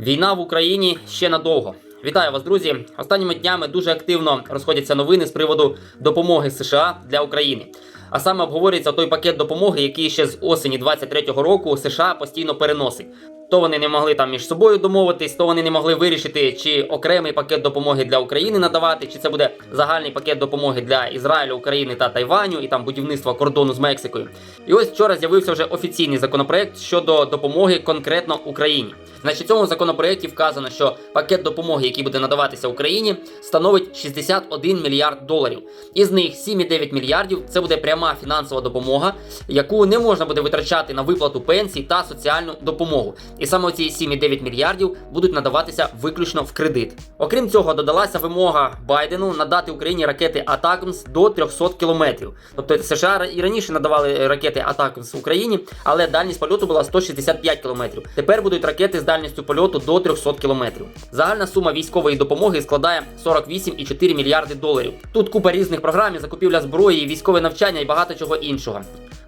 Війна в Україні ще надовго. Вітаю вас, друзі! Останніми днями дуже активно розходяться новини з приводу допомоги США для України. А саме обговорюється той пакет допомоги, який ще з осені 23-го року США постійно переносить. То вони не могли там між собою домовитись, то вони не могли вирішити, чи окремий пакет допомоги для України надавати, чи це буде загальний пакет допомоги для Ізраїлю, України та Тайваню, і там будівництва кордону з Мексикою. І ось вчора з'явився вже офіційний законопроект щодо допомоги конкретно Україні. Значить, цьому законопроекті вказано, що пакет допомоги, який буде надаватися Україні, становить 61 мільярд доларів. Із них 7,9 мільярдів це буде пряма фінансова допомога, яку не можна буде витрачати на виплату пенсій та соціальну допомогу. І саме ці 7,9 мільярдів будуть надаватися виключно в кредит. Окрім цього, додалася вимога Байдену надати Україні ракети Атакмс до 300 кілометрів. Тобто США і раніше надавали ракети Атакмс Україні, але дальність польоту була 165 кілометрів. Тепер будуть ракети з дальністю польоту до 300 кілометрів. Загальна сума військової допомоги складає 48,4 мільярди доларів. Тут купа різних програм, закупівля зброї, військове навчання і багато чого іншого.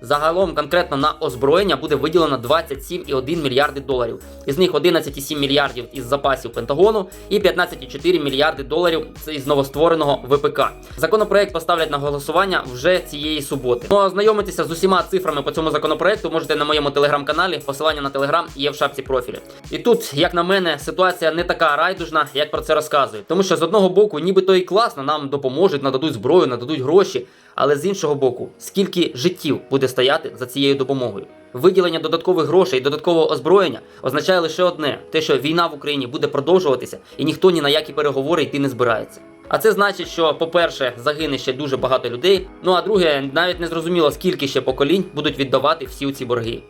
Загалом конкретно на озброєння буде виділено 27,1 мільярди доларів. Із них 11,7 мільярдів із запасів Пентагону і 15,4 мільярди доларів із новоствореного ВПК. Законопроект поставлять на голосування вже цієї суботи. Ну а ознайомитися з усіма цифрами по цьому законопроекту можете на моєму телеграм-каналі. Посилання на телеграм є в шапці профілю. І тут, як на мене, ситуація не така райдужна, як про це розказують. Тому що з одного боку, нібито і класно, нам допоможуть, нададуть зброю, нададуть гроші. Але з іншого боку, скільки життів буде стояти за цією допомогою? Виділення додаткових грошей і додаткового озброєння означає лише одне: те, що війна в Україні буде продовжуватися, і ніхто ні на які переговори йти не збирається. А це значить, що, по-перше, загине ще дуже багато людей. Ну а друге, навіть не зрозуміло, скільки ще поколінь будуть віддавати всі ці борги.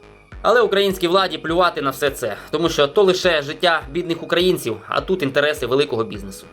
Але українській владі плювати на все це, тому що то лише життя бідних українців, а тут інтереси великого бізнесу.